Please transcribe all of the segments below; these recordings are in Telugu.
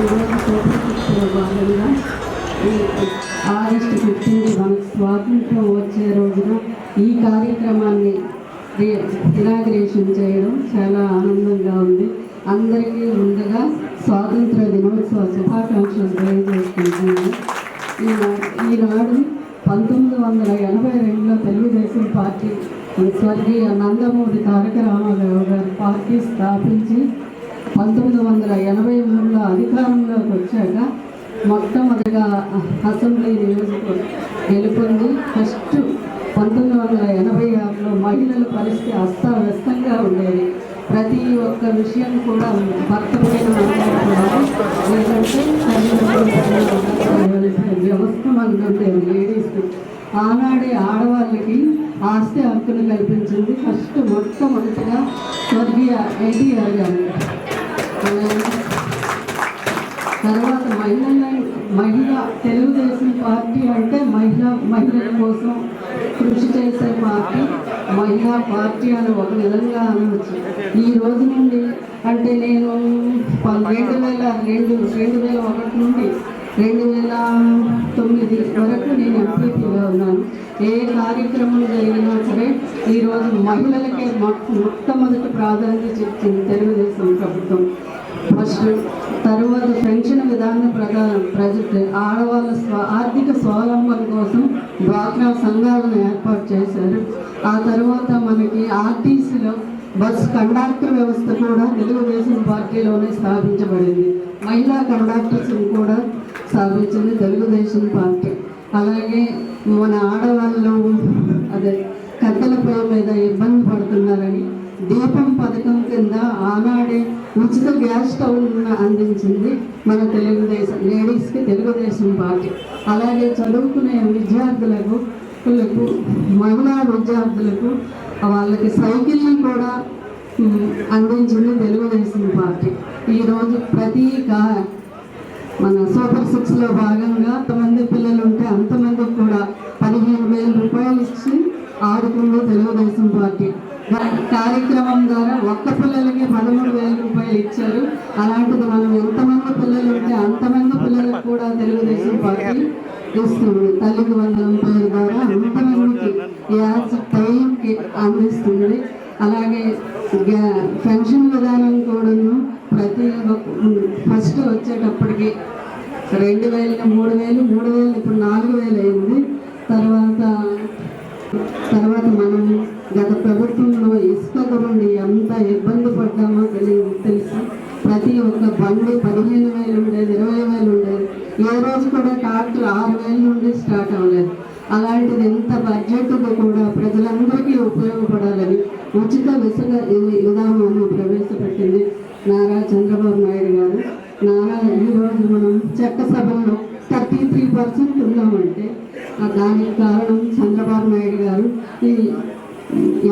ఈరోజు శోభకృష్ణ భాగంగా ఆగస్టు ఫిఫ్టీన్త్ మనకు స్వాతంత్రం వచ్చే రోజున ఈ కార్యక్రమాన్ని ఇనాగ్రేషన్ చేయడం చాలా ఆనందంగా ఉంది అందరికీ ముందుగా స్వాతంత్ర దినోత్సవ శుభాకాంక్షలు తెలియజేసుకుంటున్నాను ఈనాడు పంతొమ్మిది వందల ఎనభై రెండులో తెలుగుదేశం పార్టీ స్వర్గీయ నందమూరి తారక రామారావు గారు పార్టీ స్థాపించి పంతొమ్మిది వందల ఎనభై మూడులో అధికారంలోకి వచ్చాక మొట్టమొదటిగా అసెంబ్లీ నియోజకవర్గం గెలుపొంది. ఫస్ట్ పంతొమ్మిది వందల ఎనభై ఆరులో మహిళల పరిస్థితి అస్తవ్యస్తంగా ఉండేది. ప్రతి ఒక్క విషయం కూడా భర్త పైన లేదంటే వ్యవస్థ మనకు ఉండేది లేడీస్కి ఆనాడే ఆడవాళ్ళకి ఆస్తి హక్కును కల్పించింది. ఫస్ట్ మొట్టమొదటిగా స్వర్గీయ ఎన్టీఆర్ గారు. తెలుగుదేశం పార్టీ అంటే మహిళా మహిళల కోసం కృషి చేసే పార్టీ మహిళా పార్టీ అని ఒక విధంగా అనవచ్చు ఈ రోజు నుండి అంటే నేను ప- రెండు వేల రెండు రెండు వేల ఒకటి నుండి రెండు వేల తొమ్మిది వరకు నేను ఎంపీపీగా ఉన్నాను. ఏ కార్యక్రమం జరిగినా సరే ఈరోజు మహిళలకే మొట్టమొదటి ప్రాధాన్యత చెప్తుంది తెలుగుదేశం ప్రభుత్వం. ఫస్ట్ తరువాత పెన్షన్ విధాన ప్రకారం ప్రజ ఆడవాళ్ళ స్వ ఆర్థిక స్వావలంబన కోసం డ్వాక్రా సంఘాలను ఏర్పాటు చేశారు. ఆ తర్వాత మనకి ఆర్టీసీలో బస్ కండక్టర్ వ్యవస్థ కూడా తెలుగుదేశం పార్టీలోనే స్థాపించబడింది. మహిళా కండక్టర్స్ని కూడా స్థాపించింది తెలుగుదేశం పార్టీ. అలాగే మన ఆడవాళ్ళు అదే కట్టెల పొలం మీద ఇబ్బంది పడుతున్నారని దీపం పథకం కింద ఆనాడే ఉచిత గ్యాస్ స్టవ్ అందించింది మన తెలుగుదేశం లేడీస్కి తెలుగుదేశం పార్టీ. అలాగే చదువుకునే విద్యార్థులకు పిల్లలకు మహిళా విద్యార్థులకు వాళ్ళకి సైకిల్ని కూడా అందించింది తెలుగుదేశం పార్టీ. ఈరోజు ప్రతి కా మన సూపర్ సిక్స్లో భాగంగా అంతమంది పిల్లలు ఉంటే అంతమందికి కూడా పదిహేను వేల రూపాయలు ఇచ్చి ఆదుకుంది తెలుగుదేశం పార్టీ. కార్యక్రమం ద్వారా ఒక్క పిల్లలకి పదమూడు వేల రూపాయలు ఇచ్చారు. అలాంటిది మనం ఎంతమంది పిల్లలు ఉంటే అంతమంది పిల్లలకు కూడా తెలుగుదేశం పార్టీ ఇస్తుంది. తల్లికి వందనం పేరు ద్వారా అంతమందికి యాజ్ టైంకి అందిస్తుంది. అలాగే గ్యా- పెన్షన్ విధానం కూడాను ప్రతి ఫస్ట్ వచ్చేటప్పటికి రెండు వేలు మూడు వేలు మూడు వేలు ఇప్పుడు నాలుగు వేలు అయింది. తర్వాత తర్వాత మనం గత ప్రభుత్వంలో ఇసుక గురించి ఎంత ఇబ్బంది పడ్డామో తెలియదు తెలుసు? ప్రతి ఒక్క బండి పదిహేను వేలు ఉండేది ఇరవై వేలు ఉండేది ఏ రోజు కూడా ట్రాక్టర్ ఆరు వేల నుండి స్టార్ట్ అవ్వలేదు. అలాంటిది ఎంత బడ్జెట్ కూడా ప్రజలందరికీ ఉపయోగపడాలని ఉచిత విసుగ విధానాన్ని ప్రవేశపెట్టింది నారా చంద్రబాబు నాయుడు గారు. నారా ఈరోజు మనం చట్టసభలో థర్టీ త్రీ పర్సెంట్ ఉన్నామంటే దానికి కారణం చంద్రబాబు నాయుడు గారు. ఈ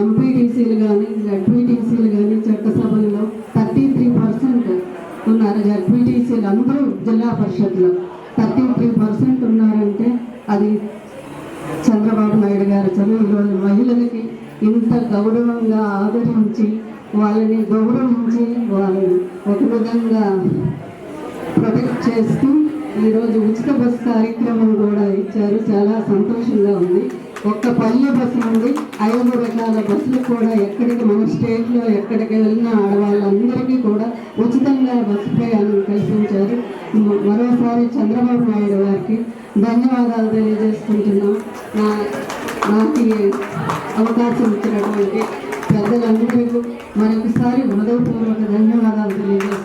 ఎంపీటీసీలు కానీ జడ్పీటీసీలు కానీ చట్టసభల్లో థర్టీ త్రీ పర్సెంట్ ఉన్నారు. జడ్పీటీసీలు అందరూ జిల్లా పరిషత్లో థర్టీ త్రీ పర్సెంట్ ఉన్నారంటే అది చంద్రబాబు నాయుడు గారు చదువు మహిళలకి ఇంత గౌరవంగా ఆదరించి వాళ్ళని గౌరవించి వాళ్ళని ఒక విధంగా ప్రొటెక్ట్ చేస్తూ ఈరోజు ఉచిత బస్ కార్యక్రమం కూడా ఇచ్చారు. చాలా సంతోషంగా ఉంది. ఒక్క పల్లె బస్సు నుండి ఐదు రకాల బస్సులు కూడా ఎక్కడికి మన స్టేట్లో ఎక్కడికి వెళ్ళిన ఆడవాళ్ళందరికీ కూడా ఉచితంగా బస్సు ప్రయాణం కల్పించారు. మరోసారి చంద్రబాబు నాయుడు గారికి ధన్యవాదాలు తెలియజేసుకుంటున్నాం. నా నాకు అవకాశం ఇచ్చినటువంటి పెద్దలందరికీ మరొకసారి హృదయపూర్వక ధన్యవాదాలు తెలియజేసుకుంటూ